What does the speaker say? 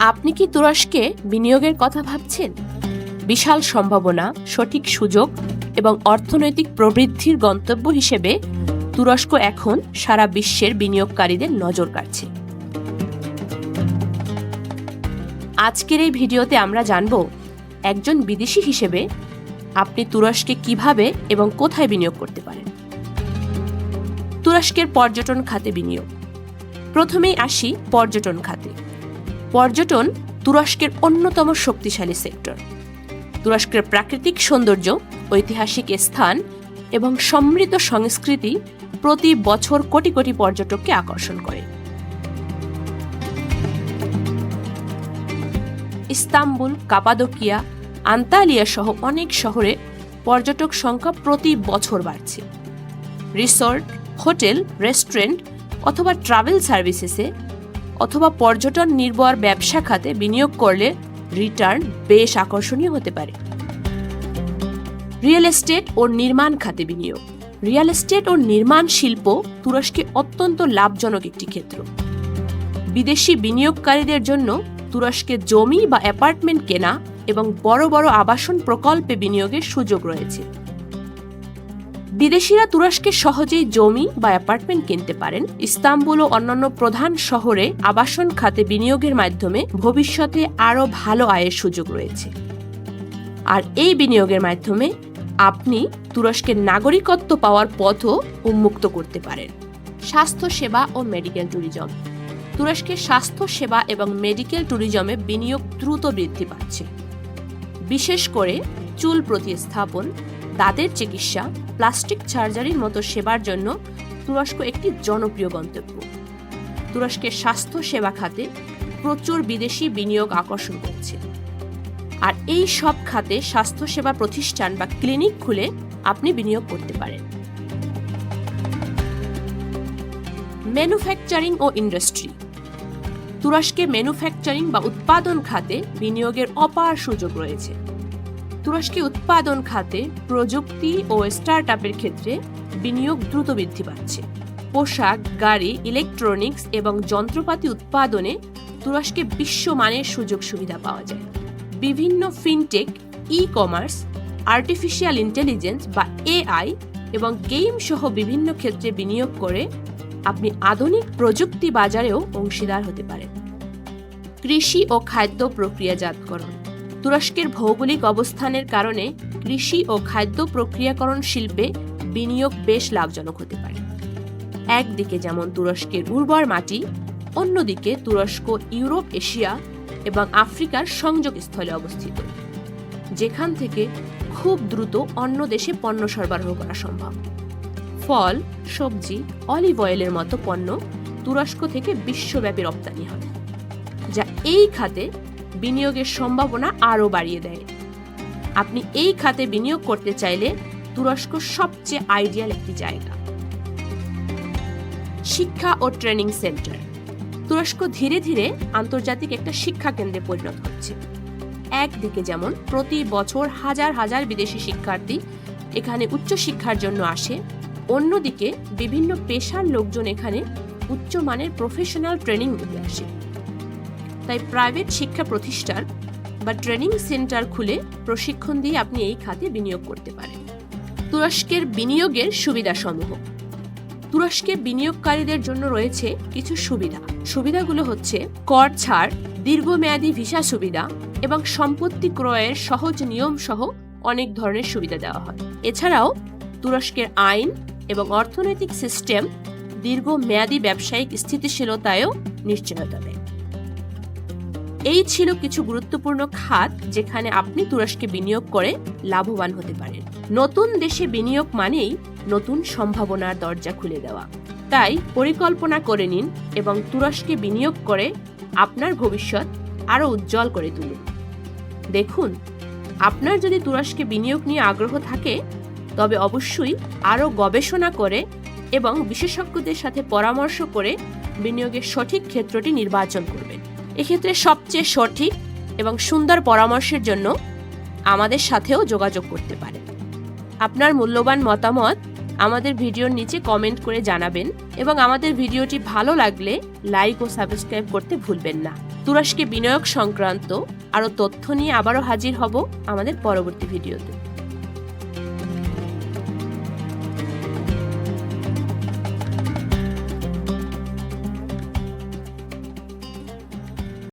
আপনি কি তুরস্কে বিনিয়োগের কথা ভাবছেন? বিশাল সম্ভাবনা, সঠিক সুযোগ এবং অর্থনৈতিক প্রবৃদ্ধির গন্তব্য হিসেবে তুরস্ক এখন সারা বিশ্বের বিনিয়োগকারীদের নজর কাড়ছে। আজকের এই ভিডিওতে আমরা জানব, একজন বিদেশি হিসেবে আপনি তুরস্কে কীভাবে এবং কোথায় বিনিয়োগ করতে পারেন? তুরস্কের পর্যটন খাতে বিনিয়োগ। প্রথমেই আসি পর্যটন খাতে। পর্যটন তুরস্কের অন্যতম শক্তিশালী সেক্টর। তুরস্কের প্রাকৃতিক সৌন্দর্য, ঐতিহাসিক স্থান এবং সমৃদ্ধ সংস্কৃতি প্রতি বছর কোটি কোটি পর্যটককে আকর্ষণ করে। ইস্তাম্বুল, কাপাদোকিয়া, আন্তালিয়া সহ অনেক শহরে পর্যটক সংখ্যা প্রতি বছর বাড়ছে। রিসর্ট, হোটেল, রেস্টুরেন্ট অথবা ট্রাভেল সার্ভিসেসে অথবা পর্যটন নির্ভর ব্যবসা খাতে বিনিয়োগ করলে রিটার্ন বেশ আকর্ষণীয় হতে পারে। রিয়েল এস্টেট ও নির্মাণ খাতে বিনিয়োগ। রিয়েল এস্টেট ও নির্মাণ শিল্প তুরস্কে অত্যন্ত লাভজনক একটি ক্ষেত্র। বিদেশি বিনিয়োগকারীদের জন্য তুরস্কে জমি বা অ্যাপার্টমেন্ট কেনা এবং বড় বড় আবাসন প্রকল্পে বিনিয়োগের সুযোগ রয়েছে। বিদেশিরা তুরস্কে সহজেই জমি বা অ্যাপার্টমেন্ট কিনতে পারেন। ইস্তাম্বুল ও অন্যান্য প্রধান শহরে আবাসন খাতে বিনিয়োগের মাধ্যমে ভবিষ্যতে আরও ভালো আয়ের সুযোগ রয়েছে। আর এই বিনিয়োগের মাধ্যমে আপনি তুরস্কের নাগরিকত্ব পাওয়ার পথও উন্মুক্ত করতে পারেন। স্বাস্থ্য সেবা ও মেডিকেল ট্যুরিজম। তুরস্কের স্বাস্থ্য সেবা এবং মেডিকেল ট্যুরিজমে বিনিয়োগ দ্রুত বৃদ্ধি পাচ্ছে। বিশেষ করে চুল প্রতিস্থাপন দাঁতের চিকিৎসা, প্লাস্টিক সার্জারির মতো সেবার জন্য তুরস্ক একটি জনপ্রিয় গন্তব্য। তুরস্কের স্বাস্থ্য সেবা খাতে প্রচুর বিদেশি বিনিয়োগ আকর্ষণ করছে। আর এই সব খাতে স্বাস্থ্যসেবা প্রতিষ্ঠান বা ক্লিনিক খুলে আপনি বিনিয়োগ করতে পারেন। ম্যানুফ্যাকচারিং ও ইন্ডাস্ট্রি। তুরস্কে ম্যানুফ্যাকচারিং বা উৎপাদন খাতে বিনিয়োগের অপার সুযোগ রয়েছে। তুরস্কে উৎপাদন খাতে প্রযুক্তি ও স্টার্ট আপের ক্ষেত্রে বিনিয়োগ দ্রুত বৃদ্ধি পাচ্ছে। পোশাক, গাড়ি, ইলেকট্রনিক্স এবং যন্ত্রপাতি উৎপাদনে তুরস্কে বিশ্বমানের সুযোগ সুবিধা পাওয়া যায়। বিভিন্ন fintech e commerce artificial intelligence বা এআই এবং গেম সহ বিভিন্ন ক্ষেত্রে বিনিয়োগ করে আপনি আধুনিক প্রযুক্তি বাজারেও অংশীদার হতে পারেন। কৃষি ও খাদ্য প্রক্রিয়াজাতকরণ। তুরস্কের ভৌগোলিক অবস্থানের কারণে কৃষি ও খাদ্য প্রক্রিয়াকরণ শিল্পে বিনিয়োগ বেশ লাভজনক হতে পারে। একদিকে যেমন তুরস্কের উর্বর মাটি, অন্যদিকে তুরস্ক, ইউরোপ, এশিয়া এবং আফ্রিকার সংযোগস্থলে অবস্থিত, যেখান থেকে খুব দ্রুত অন্য দেশে পণ্য সরবরাহ করা সম্ভব। ফল, সবজি, অলিভ অয়েলের মতো পণ্য তুরস্ক থেকে বিশ্বব্যাপী রপ্তানি হয়, যা এই খাতে বিনিয়োগের সম্ভাবনা আরও বাড়িয়ে দেয়। আপনি এই খাতে বিনিয়োগ করতে চাইলে তুরস্ক সবচেয়ে আইডিয়াল একটি জায়গা। শিক্ষা ও ট্রেনিং সেন্টার। তুরস্ক ধীরে ধীরে আন্তর্জাতিক একটা শিক্ষা কেন্দ্রে পরিণত হচ্ছে। একদিকে যেমন প্রতি বছর হাজার হাজার বিদেশি শিক্ষার্থী এখানে উচ্চশিক্ষার জন্য আসে, অন্যদিকে বিভিন্ন পেশার লোকজন এখানে উচ্চমানের প্রফেশনাল ট্রেনিং নিতে আসে। তাই প্রাইভেট শিক্ষা প্রতিষ্ঠান বা ট্রেনিং সেন্টার খুলে প্রশিক্ষণ দিয়ে আপনি এই খাতে বিনিয়োগ করতে পারেন। তুরস্কের বিনিয়োগের সুবিধাসমূহ। তুরস্কে বিনিয়োগকারীদের জন্য রয়েছে কিছু সুবিধা। সুবিধাগুলো হচ্ছে কর ছাড়, দীর্ঘমেয়াদী ভিসা সুবিধা এবং সম্পত্তি ক্রয়ের সহজ নিয়ম সহ অনেক ধরনের সুবিধা দেওয়া হয়। এছাড়াও তুরস্কের আইন এবং অর্থনৈতিক সিস্টেম দীর্ঘমেয়াদী ব্যবসায়িক স্থিতিশীলতায়ও নিশ্চয়তা দেয়। এই ছিল কিছু গুরুত্বপূর্ণ খাত যেখানে আপনি তুরস্কে বিনিয়োগ করে লাভবান হতে পারেন। নতুন দেশে বিনিয়োগ মানেই নতুন সম্ভাবনার দরজা খুলে দেওয়া। তাই পরিকল্পনা করে নিন এবং তুরস্কে বিনিয়োগ করে আপনার ভবিষ্যৎ আরও উজ্জ্বল করে তুলুন। দেখুন, আপনার যদি তুরস্কে বিনিয়োগ নিয়ে আগ্রহ থাকে, তবে অবশ্যই আরও গবেষণা করে এবং বিশেষজ্ঞদের সাথে পরামর্শ করে বিনিয়োগের সঠিক ক্ষেত্রটি নির্বাচন করবেন। এক্ষেত্রে সবচেয়ে সঠিক এবং সুন্দর পরামর্শের জন্য আমাদের সাথেও যোগাযোগ করতে পারেন আপনার মূল্যবান মতামত আমাদের ভিডিওর নিচে কমেন্ট করে জানাবেন এবং আমাদের ভিডিওটি ভালো লাগলে লাইক ও সাবস্ক্রাইব করতে ভুলবেন না। তুরস্কে বিনিয়োগ সংক্রান্ত আরও তথ্য নিয়ে আবারও হাজির হব আমাদের পরবর্তী ভিডিওতে।